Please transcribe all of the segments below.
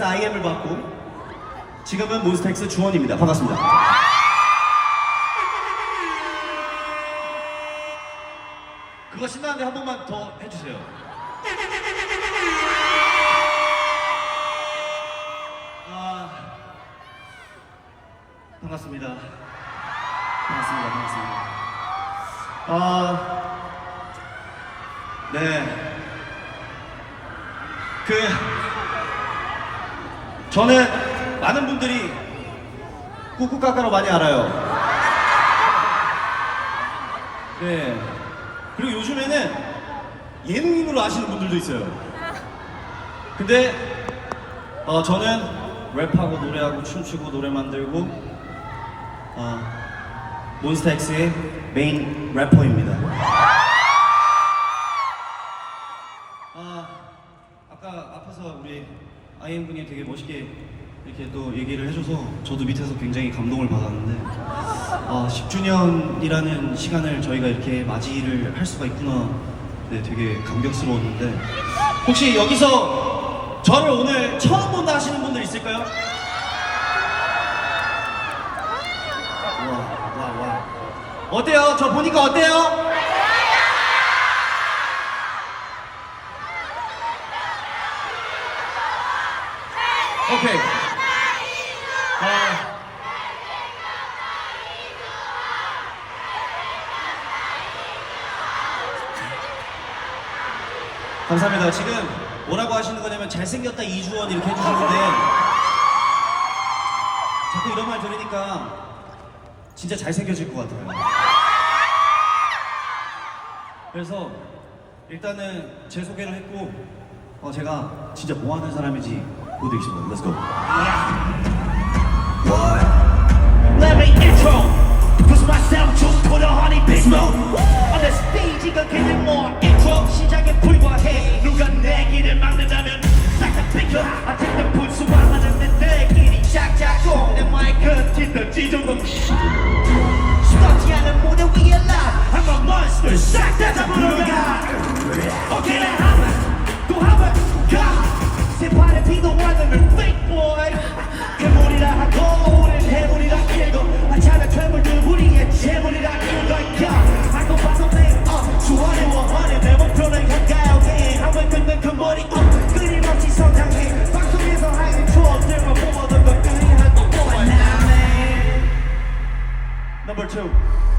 몬스타엑스 IM을 받고 지금은 몬스타엑스 주원입니다. 반갑습니다. 그거 신나는데 한 번만 더 해주세요. 아, 반갑습니다. 반갑습니다. 반갑습니다. 아, 네. 그, 저는 많은 분들이 꾹꾹까까로 많이 알아요. 네. 그리고 요즘에는 예능인으로 아시는 분들도 있어요. 근데 어, 저는 랩하고 노래하고 춤추고 노래 만들고 어, 몬스타엑스의 메인 래퍼입니다. 아, 아까 앞에서 우리 아이엠 분이 되게 멋있게 이렇게 또 얘기를 해줘서 저도 밑에서 굉장히 감동을 받았는데 아, 10주년이라는 시간을 저희가 이렇게 맞이를 할 수가 있구나 네, 되게 감격스러웠는데 혹시 여기서 저를 오늘 처음 본다 하시는 분들 있을까요? 와, 와, 와. 어때요? 저 보니까 어때요? 오케이. 아, 감사합니다. 지금 뭐라고 하시는 거냐면 잘생겼다 이주원 이렇게 해주시는데 자꾸 이런 말 들으니까 진짜 잘생겨질 것 같아요. 그래서 일단은 제 소개를 했고 어, 제가 진짜 뭐 하는 사람인지 보여드리겠습니다. Let's go. Let me intro. Cause myself just put a honey mode On the stage Number two.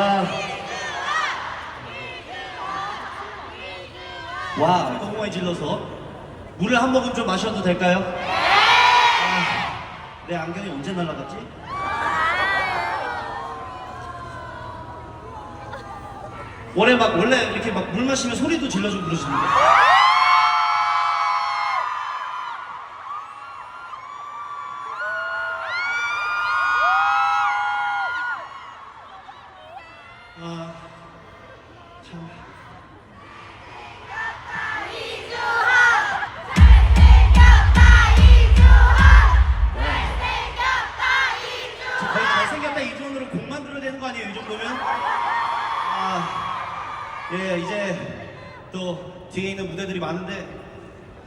아. 와, 너무 많이 질러서 물을 한 모금 좀 마셔도 될까요? 아, 내 안경이 언제 날아갔지? 원래 막 원래 이렇게 막 물 마시면 소리도 질러주고 그러시는데. 아, 참. 저 거의 잘생겼다 이준으로 곡 만들어야 되는 거 아니에요 이 정도면? 아, 예 이제 또 뒤에 있는 무대들이 많은데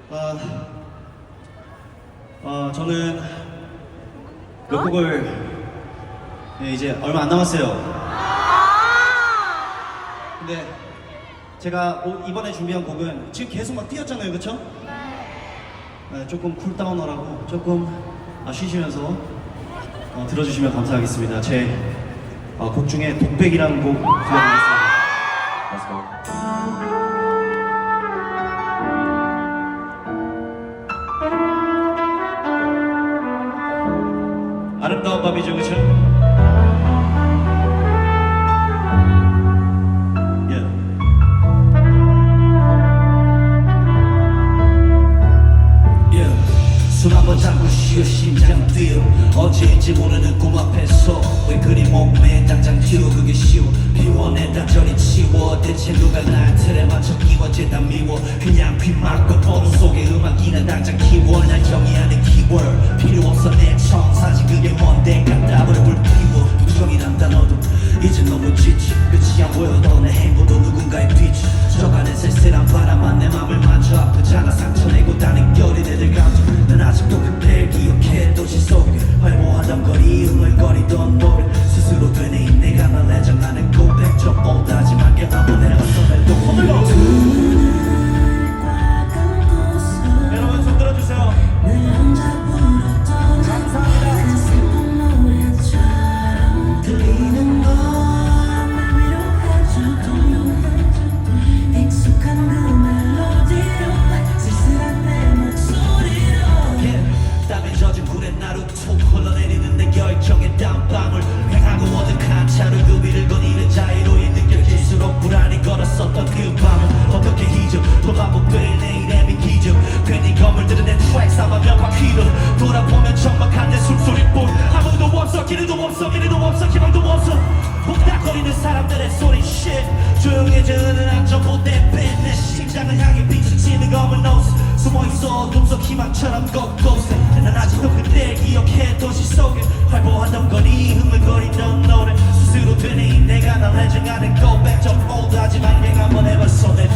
아, 아 저는 몇 곡을 예, 이제 얼마 안 남았어요. 근데 제가 오- 이번에 준비한 곡은 지금 계속 막 뛰었잖아요, 그렇죠? 네, 조금 쿨다운하라고 조금 아, 쉬시면서 어, 들어주시면 감사하겠습니다. 제 어, 곡 중에 독백이라는 곡 들려드리겠습니다. Let's go. 맞춰 끼워진다 미워 그냥 보는 속에 음악이나 당장 키워 날 정의하는 키워드. 필요 없어 내 청사지 그게 뭔데? 갖다 버려 불 피워. 부정이란 단어도 이제 너무 지치 끝이 안 보여도 내 행보도 누군가의 뒤치 저간의 쓸쓸한 바람만 내 맘을 만져 아프잖아 상처 내고 다는 결이 내들 감정. 난 아직도 그때를 기억해. 도시 속에 활보하던 거리 흥얼거리던 노래. 스스로 되뇌 내가 날 애정하는 고백. 좀 오다지만 게 한번 해봤어 내 손들고 여러 희망처럼 곳곳에 난 아직도 그때 기억해 도시 속에 활보하던 거리 흥얼거리던 노래 스스로 되뇌 내가 날 해정하는 고백 좀 오다지만 내가 한번 해봤어. 내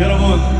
여러분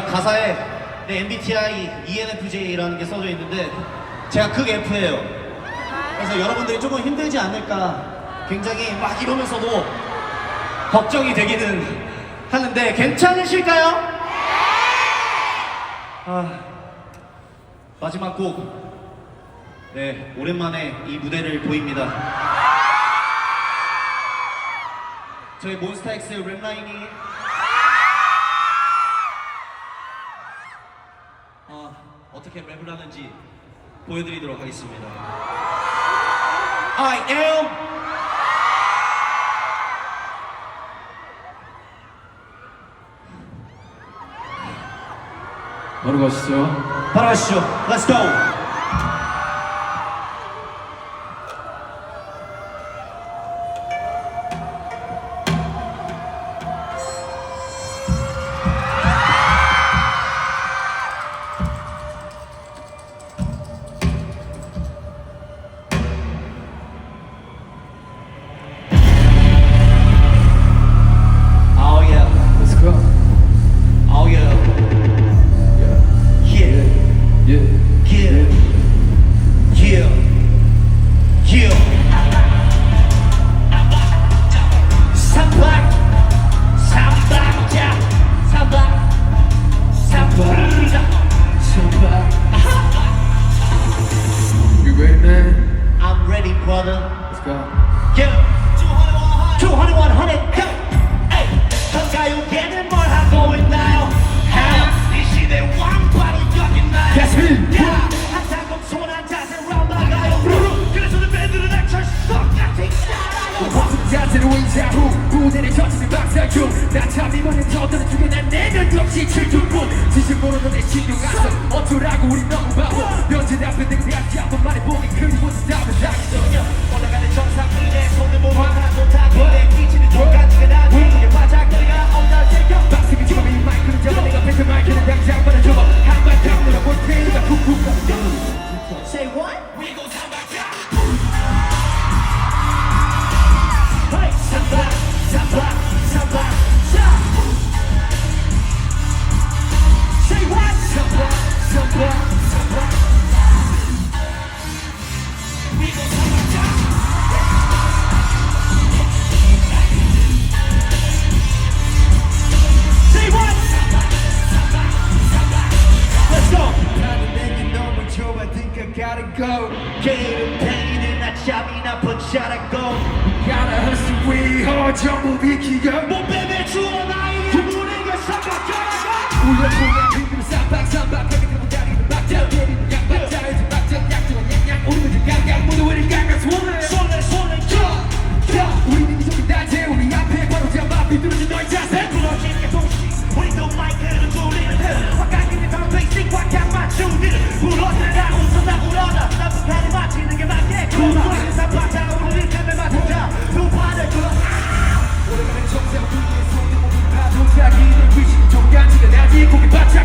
가사에 네, MBTI ENFJ라는 게 써져 있는데 제가 극 F예요. 그래서 여러분들이 조금 힘들지 않을까 굉장히 막 이러면서도 걱정이 되기는 하는데 괜찮으실까요? 아, 마지막 곡. 네, 오랜만에 이 무대를 보입니다. 저희 몬스타엑스 랩라인이 어떻게 랩을 하는지 보여드리도록 하겠습니다. I am 바로 가시죠. 바로 가시죠. Let's go. Let's go. Yeah. 200, 100, go. Hey, 한가요계는 뭘 하고 있나요? How? 이 시대 왕바로 여기나요? That's me. Yeah. 항상 겸손한 자세로 나가요. 그래서 밴드는 액션 똑같이 살아요. 자세로 인사 후 무대를 젖히는 박사중 나참 이번엔 저들은 중에 난 내면 없이 칠두뿐 지식 모르는 내 신경 안써 어쩌라고 우리 너무 바보 면제 앞에 등대하지 한번 말해보니 그리워서 답을 다기죠 올라가는 정상 위에 손을 모아 하나 타고 내 기치는 마이크를 잡아 내가 뱉은 마이크는 당장 받아줘. 한발 잡 비키가 몸빼매 주어 나에게 우리가 삼박자라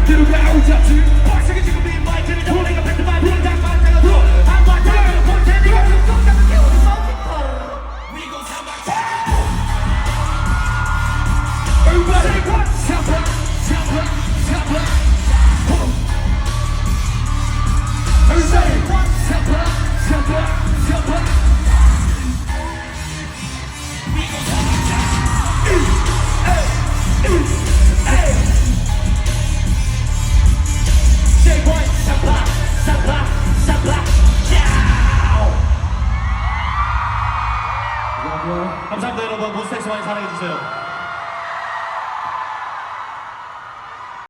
정상 위